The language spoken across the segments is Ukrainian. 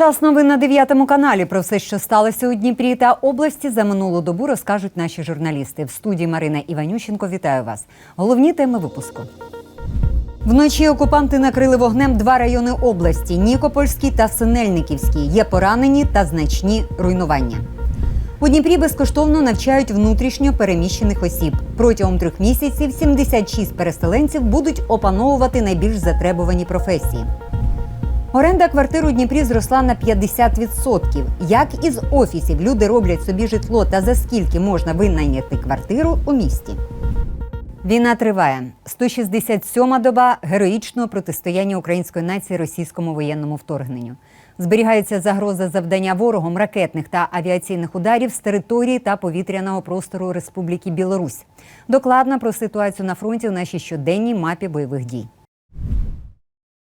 Час новин на 9 каналі. Про все, що сталося у Дніпрі та області за минулу добу, розкажуть наші журналісти. В студії Марина Іванющенко. Вітаю вас. Головні теми випуску. Вночі окупанти накрили вогнем два райони області: Нікопольський та Синельниківський. Є поранені та значні руйнування. У Дніпрі безкоштовно навчають внутрішньо переміщених осіб. Протягом трьох місяців 76 переселенців будуть опановувати найбільш затребувані професії. Оренда квартир у Дніпрі зросла на 50%. Як із офісів люди роблять собі житло та за скільки можна винайняти квартиру у місті? Війна триває. 167-ма доба героїчного протистояння української нації російському воєнному вторгненню. Зберігається загроза завдання ворогом ракетних та авіаційних ударів з території та повітряного простору Республіки Білорусь. Докладно про ситуацію на фронті у нашій щоденній мапі бойових дій.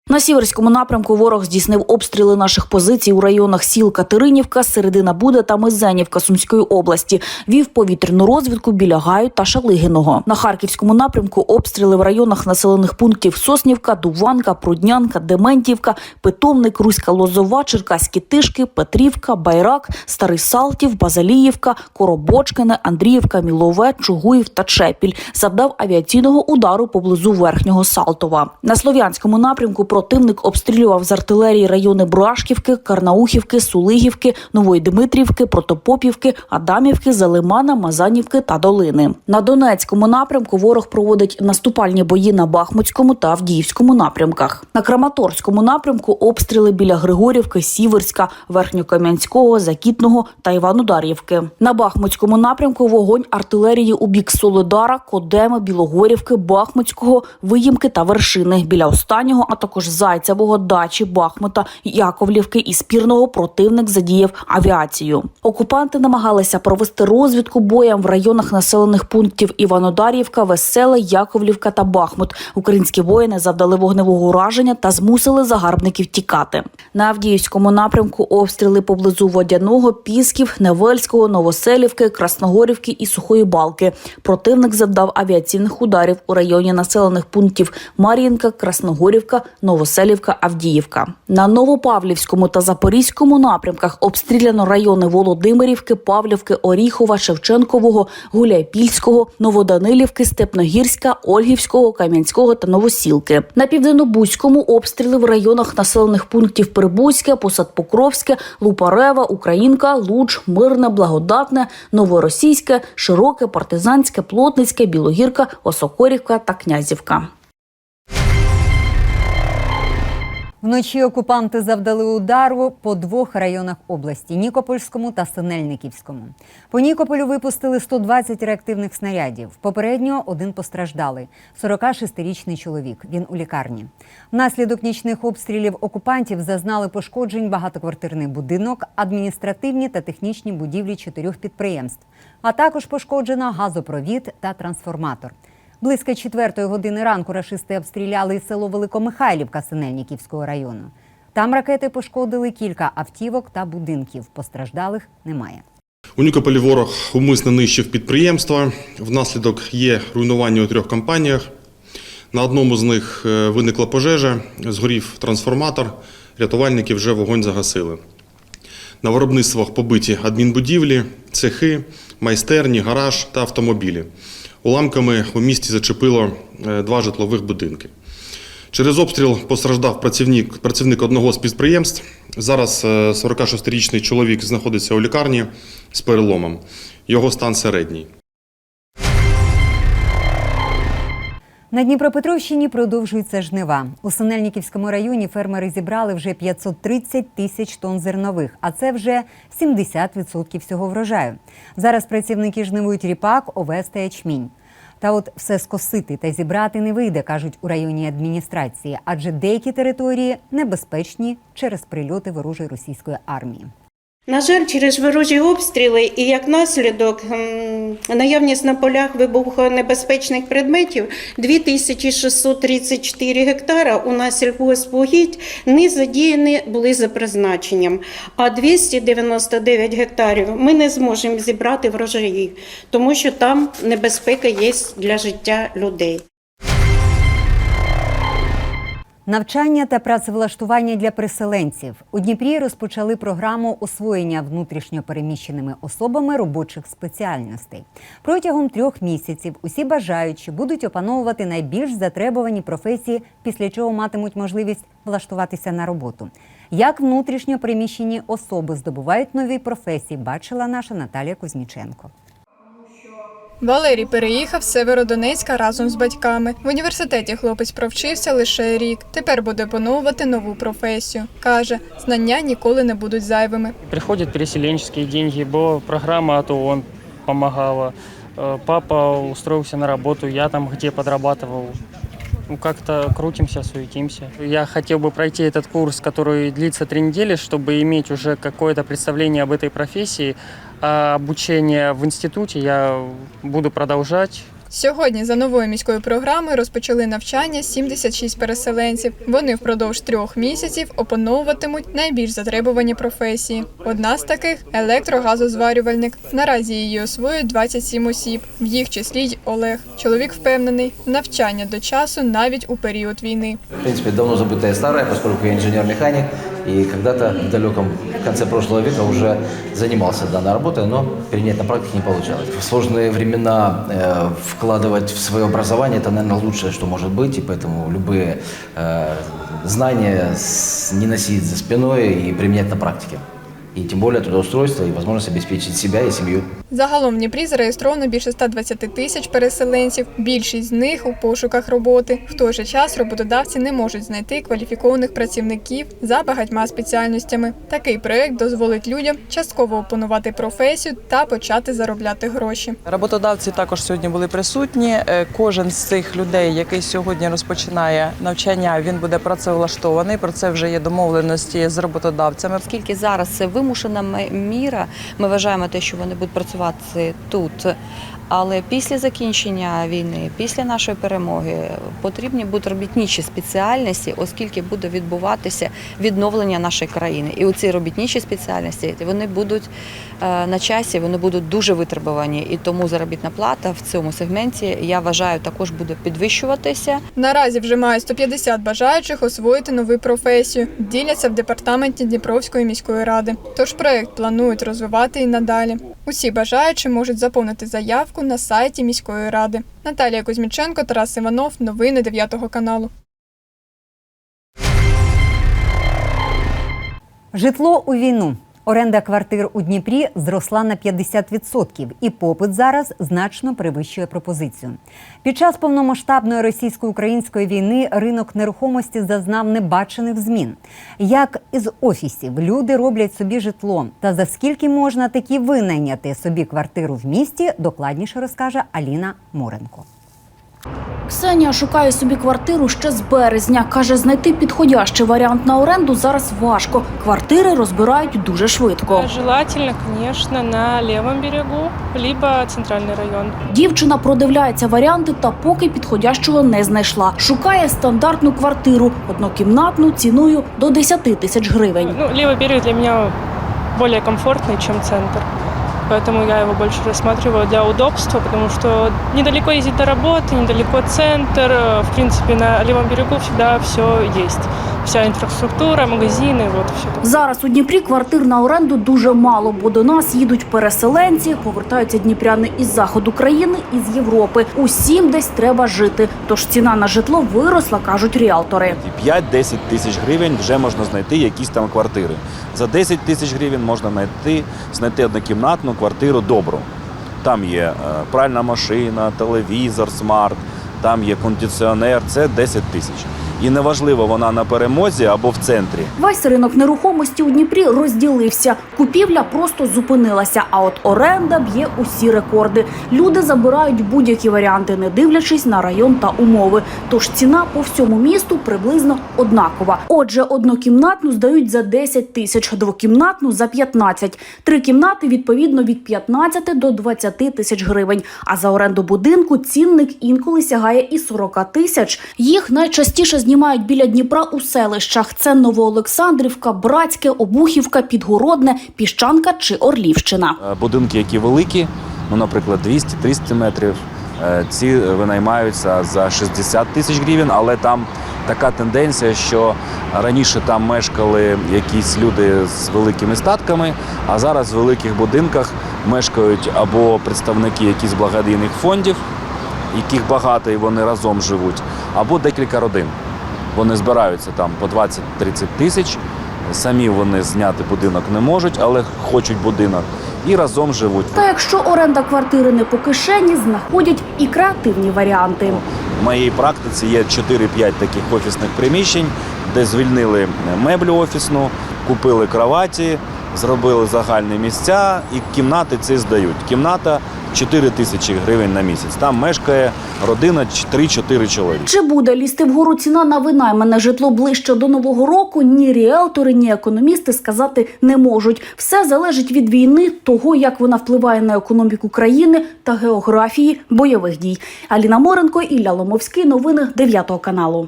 На сіверському напрямку ворог здійснив обстріли наших позицій у районах сіл Катеринівка, Середина Буда та Мизенівка Сумської області. Вів повітряну розвідку біля Гаю та Шалигиного. На харківському напрямку обстріли в районах населених пунктів Соснівка, Дуванка, Пруднянка, Дементівка, Питомник, Руська Лозова, Черкаські Тишки, Петрівка, Байрак, Старий Салтів, Базаліївка, Коробочкине, Андріївка, Мілове, Чугуїв та Чепіль. Завдав авіаційного удару поблизу верхнього Салтова. На слов'янському напрямку противник обстрілював з артилерії райони Брашківки, Карнаухівки, Сулигівки, Нової Дмитрівки, Протопопівки, Адамівки, Залимана, Мазанівки та Долини. На Донецькому напрямку ворог проводить наступальні бої на Бахмутському та Авдіївському напрямках. На Краматорському напрямку обстріли біля Григорівки, Сіверська, Верхньокам'янського, Закітного та Іванодарівки. На Бахмутському напрямку вогонь артилерії у бік Солодара, Кодеми, Білогорівки, Бахмутського, Виїмки та Вершини. Біля останнього, а також Зайцевого, Дачі, Бахмута, Яковлівки і Спірного противник задіяв авіацію. Окупанти намагалися провести розвідку боям в районах населених пунктів Іванодарівка, Веселе, Яковлівка та Бахмут. Українські воїни завдали вогневого ураження та змусили загарбників тікати. На Авдіївському напрямку обстріли поблизу Водяного, Пісків, Невельського, Новоселівки, Красногорівки і Сухої Балки. Противник завдав авіаційних ударів у районі населених пунктів Мар'їнка, Красногорівка, Новоселівка, Авдіївка. На Новопавлівському та Запорізькому напрямках обстріляно райони Володимирівки, Павлівки, Оріхова, Шевченкового, Гуляйпільського, Новоданилівки, Степногірська, Ольгівського, Кам'янського та Новосілки. На південнобузькому обстріли в районах населених пунктів Прибузьке, Посад Покровське, Лупарева, Українка, Луч, Мирне, Благодатне, Новоросійське, Широке, Партизанське, Плотницьке, Білогірка, Осокорівка та Князівка. Вночі окупанти завдали удару по двох районах області Нікопольському та Синельниківському. По Нікополю випустили 120 реактивних снарядів. Попередньо один постраждалий – 46-річний чоловік. Він у лікарні. Внаслідок нічних обстрілів окупантів зазнали пошкоджень багатоквартирний будинок, адміністративні та технічні будівлі чотирьох підприємств, а також пошкоджено газопровід та трансформатор. Близько четвертої години ранку рашисти обстріляли село Великомихайлівка Синельниківського району. Там ракети пошкодили кілька автівок та будинків. Постраждалих немає. У Нікополі ворог умисно нищив підприємства. Внаслідок є руйнування у трьох компаніях. На одному з них е, виникла пожежа, згорів трансформатор, рятувальники вже вогонь загасили. На виробництвах побиті адмінбудівлі, цехи, майстерні, гараж та автомобілі. Уламками у місті зачепило е, два житлових будинки. Через обстріл постраждав працівник, працівник одного з підприємств. Зараз е, 46-річний чоловік знаходиться у лікарні з переломом. Його стан середній. На Дніпропетровщині продовжуються жнива. У Синельниківському районі фермери зібрали вже 530 тисяч тонн зернових, а це вже 70% всього врожаю. Зараз працівники жнивують ріпак, овес та ячмінь. Та от все скосити та зібрати не вийде, кажуть у районній адміністрації, адже деякі території небезпечні через прильоти ворожої російської армії. На жаль, через ворожі обстріли і як наслідок наявність на полях вибухонебезпечних предметів 2634 гектара у нас сільгоспугідь не задіяні були за призначенням, а 299 гектарів ми не зможемо зібрати врожаї, тому що там небезпека є для життя людей. Навчання та працевлаштування для переселенців у Дніпрі розпочали програму освоєння внутрішньопереміщеними особами робочих спеціальностей. Протягом трьох місяців усі бажаючі будуть опановувати найбільш затребувані професії, після чого матимуть можливість влаштуватися на роботу. Як внутрішньопереміщені особи здобувають нові професії, бачила наша Наталія Кузьміченко. Валерій переїхав з Северодонецька разом з батьками. В університеті хлопець провчився лише рік. Тепер буде опановувати нову професію. Каже, знання ніколи не будуть зайвими. Приходят переселенческие деньги, бо программа АТО он помогала. Э, Папа устроился на работу, я там где подрабатывал. Ну, как-то крутимся, суетимся. Я хотел бы пройти этот курс, который длится три недели, чтобы иметь уже какое-то представление об этой профессии. а обучение в институте я буду продолжать. Сьогодні за новою міською програмою розпочали навчання 76 переселенців. Вони впродовж трьох місяців опановуватимуть найбільш затребувані професії. Одна з таких електрогазозварювальник. Наразі її освоюють 27 осіб, в їх числі й Олег. Чоловік впевнений, навчання до часу навіть у період війни. В принципе, давно забытая старая, поскольку я инженер-механик, и когда-то в далеком конце прошлого века уже занимался данной работой, но перенять на практике не получалось. В сложные времена э, вкладывать в свое образование – это, наверное, лучшее, что может быть, и поэтому любые э, знания с- не носить за спиной и применять на практике. И тем более трудоустройство и возможность обеспечить себя и семью. Загалом в Дніпрі зареєстровано більше 120 тисяч переселенців. Більшість з них у пошуках роботи. В той же час роботодавці не можуть знайти кваліфікованих працівників за багатьма спеціальностями. Такий проект дозволить людям частково опанувати професію та почати заробляти гроші. Роботодавці також сьогодні були присутні. Е, Кожен з цих людей, який сьогодні розпочинає навчання, він буде працевлаштований. Про це вже є домовленості з роботодавцями. Оскільки зараз це вимушена міра, ми вважаємо те, що вони будуть працювати тут. Але після закінчення війни, після нашої перемоги, потрібні будуть робітничі спеціальності, оскільки буде відбуватися відновлення нашої країни. І оці робітничі спеціальності вони будуть е, на часі, вони будуть дуже витребувані. І тому заробітна плата в цьому сегменті я вважаю також буде підвищуватися. Наразі вже мають 150 бажаючих освоїти нову професію. Діляться в департаменті Дніпровської міської ради. Тож проект планують розвивати і надалі. Усі бажаючі можуть заповнити заявку на сайті міської ради. Наталія Кузьміченко, Тарас Іванов. Новини 9 каналу. Житло у війну. Оренда квартир у Дніпрі зросла на 50%, і попит зараз значно перевищує пропозицію. Під час повномасштабної російсько-української війни ринок нерухомості зазнав небачених змін. Як із офісів люди роблять собі житло, та за скільки можна таки винайняти собі квартиру в місті, докладніше розкаже Аліна Моренко. Ксенія шукає собі квартиру ще з березня. Каже, знайти підходящий варіант на оренду зараз важко. Квартири розбирають дуже швидко. Желательно, конечно, на левом берегу, либо центральный район. Дівчина продивляється варіанти та поки підходящого не знайшла. Шукає стандартну квартиру, однокімнатну ціною до 10 тисяч гривень. Ну, левый берег для меня более комфортный, чем центр. Поэтому я его больше рассматриваю для удобства, потому что недалеко ездить до работы, недалеко центр. Э, В принципе, на левом берегу всегда все есть. Вся инфраструктура, магазины, вот все такое. Зараз у Дніпрі квартир на оренду дуже мало, бо до нас їдуть переселенці, повертаються дніпряни із заходу країни і з Європи. Усім десь треба жити. Тож ціна на житло виросла, кажуть ріалтори. 5-10 тисяч гривень вже можна знайти якісь там квартири. За 10 тисяч гривень можна знайти, знайти однокімнатну квартиру добру. Там є е, пральна машина, телевізор, смарт, там є кондиціонер, це 10 тисяч. І неважливо, вона на перемозі або в центрі. Весь ринок нерухомості у Дніпрі розділився. Купівля просто зупинилася, а от оренда б'є усі рекорди. Люди забирають будь-які варіанти, не дивлячись на район та умови. Тож ціна по всьому місту приблизно однакова. Отже, однокімнатну здають за 10 тисяч, двокімнатну за 15. Три кімнати відповідно від 15 до 20 тисяч гривень. А за оренду будинку цінник інколи сягає і 40 тисяч. Їх найчастіше знімають біля Дніпра у селищах. Це Новоолександрівка, Братське, Обухівка, Підгородне, Піщанка чи Орлівщина. Е, Будинки, які великі, ну, наприклад, 200-300 метрів, е, ці винаймаються за 60 тисяч гривень, але там така тенденція, що раніше там мешкали якісь люди з великими статками, а зараз в великих будинках мешкають або представники якихось благодійних фондів, яких багато і вони разом живуть, або декілька родин. Вони збираються там по 20-30 тисяч. Самі вони зняти будинок не можуть, але хочуть будинок і разом живуть. Та якщо оренда квартири не по кишені, знаходять і креативні варіанти. В моїй практиці є 4-5 таких офісних приміщень, де звільнили меблю офісну, купили кроваті, зробили загальні місця і кімнати ці здають. Кімната 4 тисячі гривень на місяць. Там мешкає родина 3-4 чоловіки. Чи буде лізти вгору ціна на винаймане житло ближче до нового року? Ні ріелтори, ні економісти сказати не можуть. Все залежить від війни, того як вона впливає на економіку країни та географії бойових дій. Аліна Моренко, Ілля Ломовський. Новини 9 каналу.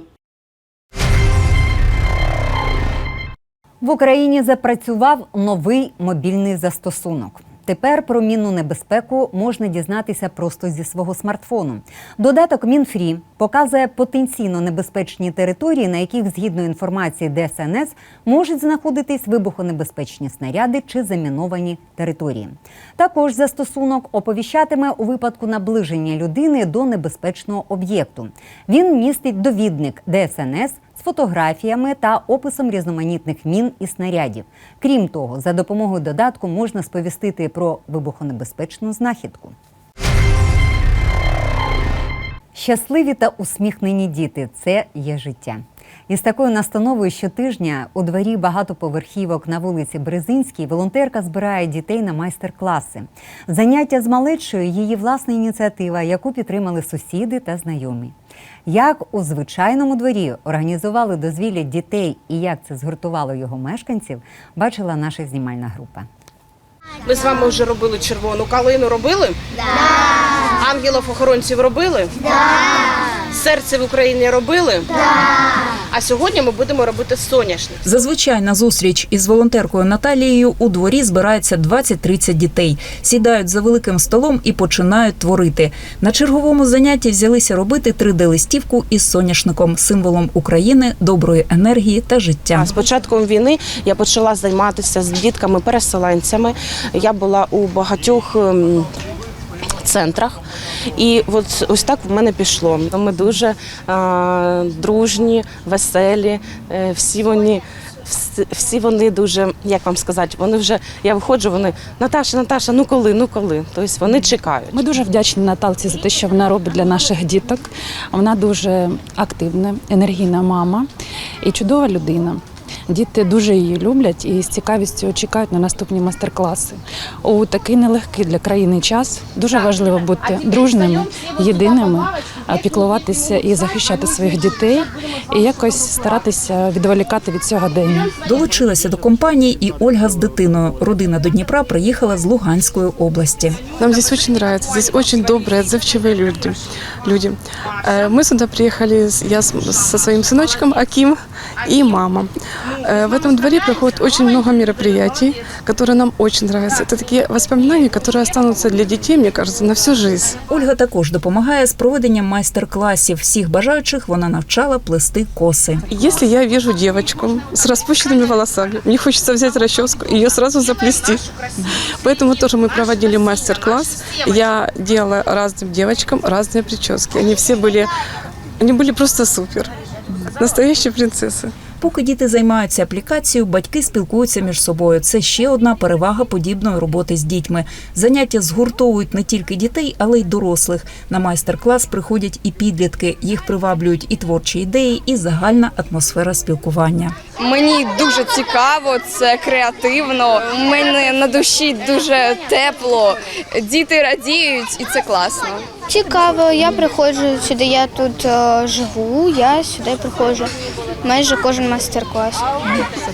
В Україні запрацював новий мобільний застосунок. Тепер про мінну небезпеку можна дізнатися просто зі свого смартфону. Додаток Мінфрі показує потенційно небезпечні території, на яких, згідно інформації ДСНС, можуть знаходитись вибухонебезпечні снаряди чи заміновані території. Також застосунок оповіщатиме у випадку наближення людини до небезпечного об'єкту. Він містить довідник ДСНС з фотографіями та описом різноманітних мін і снарядів. Крім того, за допомогою додатку можна сповістити про вибухонебезпечну знахідку. Щасливі та усміхнені діти це є життя. І з такою настановою щотижня у дворі багатоповерхівок на вулиці Березинській волонтерка збирає дітей на майстер-класи. Заняття з малечою її власна ініціатива, яку підтримали сусіди та знайомі. Як у звичайному дворі організували дозвілля дітей і як це згуртувало його мешканців, бачила наша знімальна група. Ми з вами вже робили червону калину. Робили? Да. Ангелів-охоронців робили? Да. Серце в Україні робили? Да. А сьогодні ми будемо робити соняшник. Зазвичай на зустріч із волонтеркою Наталією у дворі збирається 20-30 дітей. Сідають за великим столом і починають творити. На черговому занятті взялися робити 3D-листівку із соняшником, символом України, доброї енергії та життя. З початком війни я почала займатися з дітками-переселенцями. Я була у багатьох. Центрах, і от ось так в мене пішло. Ми дуже е, дружні, веселі. е, всі вони, всі вони дуже, як вам сказати, вони вже я виходжу. Вони Наташа, Наташа, ну коли, ну коли. Тобто вони чекають. Ми дуже вдячні Наталці за те, що вона робить для наших діток. Вона дуже активна, енергійна мама і чудова людина. Діти дуже її люблять і з цікавістю чекають на наступні майстер-класи. У такий нелегкий для країни час дуже важливо бути дружними, єдиними, а піклуватися і захищати своїх дітей, і якось старатися відволікати від сьогодення. Долучилася до компанії і Ольга з дитиною. Родина до Дніпра приїхала з Луганської області. Нам здесь очень нравится, здесь очень добрые, отзывчивые люди. люди. Э, Мы сюда приехали, с- я с- со своим сыночком Аким и мама. Э, В этом дворе проходит очень много мероприятий, которые нам очень нравятся. Это такие воспоминания, которые останутся для детей, мне кажется, на всю жизнь. Ольга також допомагає з проведенням майстер-класів. Всіх бажаючих вона навчала плести коси. Если я вижу девочку с распущенными волосами, мне хочется взять расческу и ее сразу заплести. Поэтому тоже мы проводили мастер-класс. Я делала разным девочкам разные прически. Они все были, они были просто супер. Настоящие принцеси. Поки діти займаються аплікацією, батьки спілкуються між собою. Це ще одна перевага подібної роботи з дітьми. Заняття згуртовують не тільки дітей, але й дорослих. На майстер-клас приходять і підлітки. Їх приваблюють і творчі ідеї, і загальна атмосфера спілкування. Мені дуже цікаво, це креативно. У мене на душі дуже тепло. Діти радіють, і це класно. Цікаво, я приходжу сюди, я тут е, живу, я сюди приходжу майже кожен майстер-клас.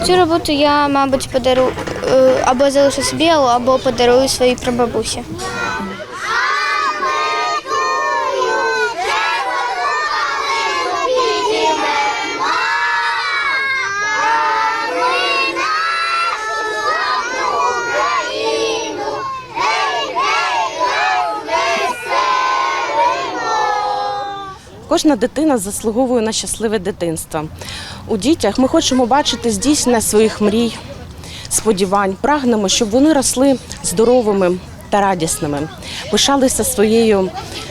Цю роботу я, мабуть, подарую е, або залишу собі, або подарую своїй прабабусі. Кожна дитина заслуговує на щасливе дитинство. У дітях ми хочемо бачити здійснення своїх мрій, сподівань. Прагнемо, щоб вони росли здоровими та радісними, пишалися своєю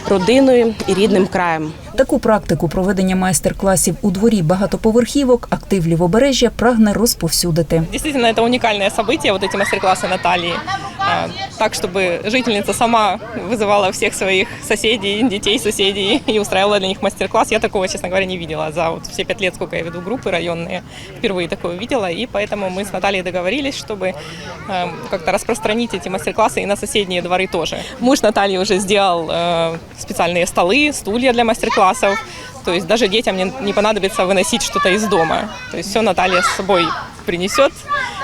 родиною і рідним краєм. Таку практику проведення майстер-класів у дворі багатоповерхівок актив лівобережжя прагне розповсюдити. Действительно, это уникальное событие, вот эти мастер-классы Натальи. А, Так, чтобы жительница сама вызывала всех своих соседей, детей соседей и устраивала для них мастер-класс. Я такого, честно говоря, не видела за вот все пять лет, сколько я веду группы районные. Впервые такое видела, и поэтому мы с Натальей договорились, чтобы э, как-то распространить эти мастер-классы и на соседние дворы тоже. Муж Натальи уже сделал э, специальные столы, стулья для мастер-классов. То есть даже детям не, не понадобится выносить что-то из дома. То есть все Наталья с собой принесет,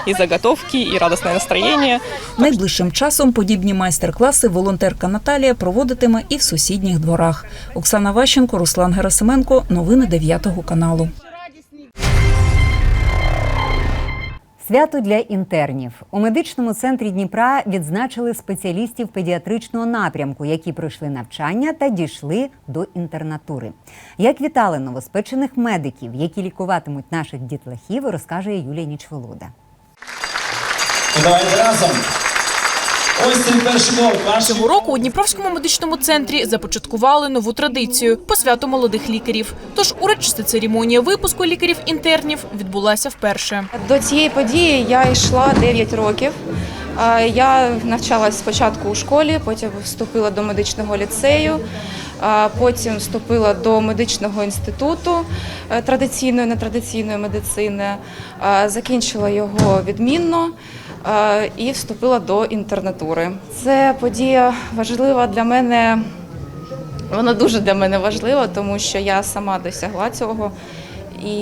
и заготовки, и радостное настроение. Найближчим часом подібні майстер-класи волонтерка Наталія проводитиме і в сусідніх дворах. Оксана Ващенко, Руслан Герасименко. Новини 9 каналу. Свято для інтернів у медичному центрі Дніпра відзначили спеціалістів педіатричного напрямку, які пройшли навчання та дійшли до інтернатури. Як вітали новоспечених медиків, які лікуватимуть наших дітлахів, розкаже Юлія Нічволода. Давайте разом. Ось цей перший. Цього року у Дніпровському медичному центрі започаткували нову традицію по святу молодих лікарів. Тож урочиста церемонія випуску лікарів-інтернів відбулася вперше. До цієї події я йшла 9 років. Я навчалась спочатку у школі, потім вступила до медичного ліцею, потім вступила до медичного інституту е, традиційної нетрадиційної медицини, закінчила його відмінно і вступила до інтернатури. Це подія важлива для мене. Вона дуже для мене важлива, тому що я сама досягла цього, і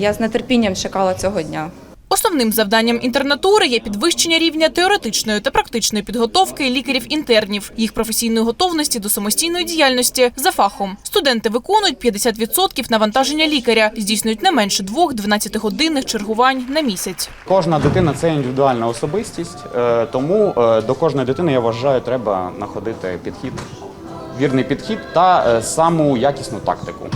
я з нетерпінням чекала цього дня. Основним завданням інтернатури є підвищення рівня теоретичної та практичної підготовки лікарів-інтернів, їх професійної готовності до самостійної діяльності за фахом. Студенти виконують 50% навантаження лікаря, здійснюють не менше двох 12-годинних чергувань на місяць. Кожна дитина це індивідуальна особистість, е, тому е, до кожної дитини я вважаю, треба знаходити підхід, вірний підхід та е, саму якісну тактику.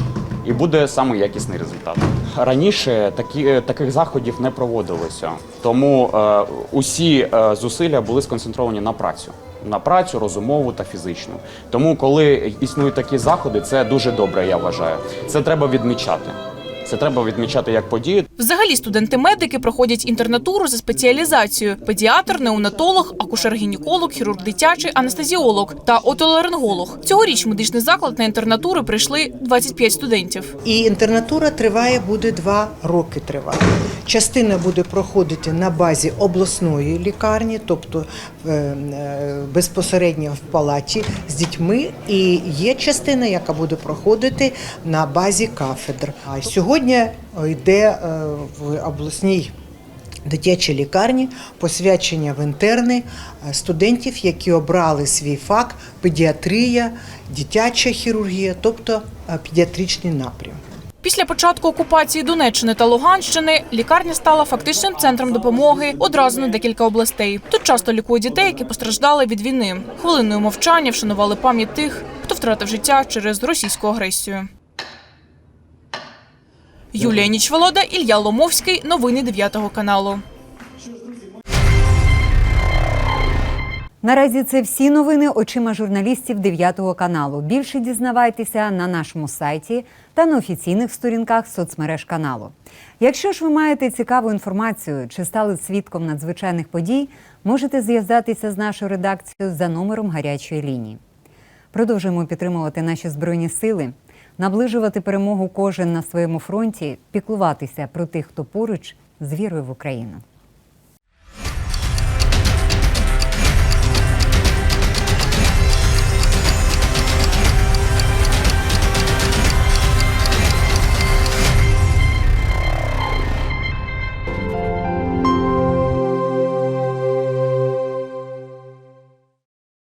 І буде самий якісний результат. Раніше такі, е, таких заходів не проводилося, тому е, усі е, зусилля були сконцентровані на працю, на працю розумову та фізичну. Тому, коли існують такі заходи, це дуже добре. Я вважаю. Це треба відмічати. Це треба відмічати як подію. Взагалі студенти-медики проходять інтернатуру за спеціалізацією: педіатр, неонатолог, акушер-гінеколог, хірург дитячий, анестезіолог та отоларинголог. Цьогоріч в медичний заклад на інтернатури прийшли 25 студентів. І інтернатура триває буде два роки тривати. Частина буде проходити на базі обласної лікарні, тобто е, е, безпосередньо в палаті з дітьми. І є частина, яка буде проходити на базі кафедр. А сьогодні йде е, в обласній. Дитячій лікарні посвячення в інтерни е, студентів, які обрали свій фак педіатрія, дитяча хірургія, тобто е, педіатричний напрям. Після початку окупації Донеччини та Луганщини лікарня стала фактичним центром допомоги одразу на декілька областей. Тут часто лікують дітей, які постраждали від війни. Хвилиною мовчання вшанували пам'ять тих, хто втратив життя через російську агресію. Юлія Нічволода, Ілля Ломовський. Новини 9 каналу. Наразі це всі новини очима журналістів 9 каналу. Більше дізнавайтеся на нашому сайті та на офіційних сторінках соцмереж каналу. Якщо ж ви маєте цікаву інформацію чи стали свідком надзвичайних подій, можете зв'язатися з нашою редакцією за номером гарячої лінії. Продовжуємо підтримувати наші збройні сили, наближувати перемогу кожен на своєму фронті, піклуватися про тих, хто поруч з вірою в Україну.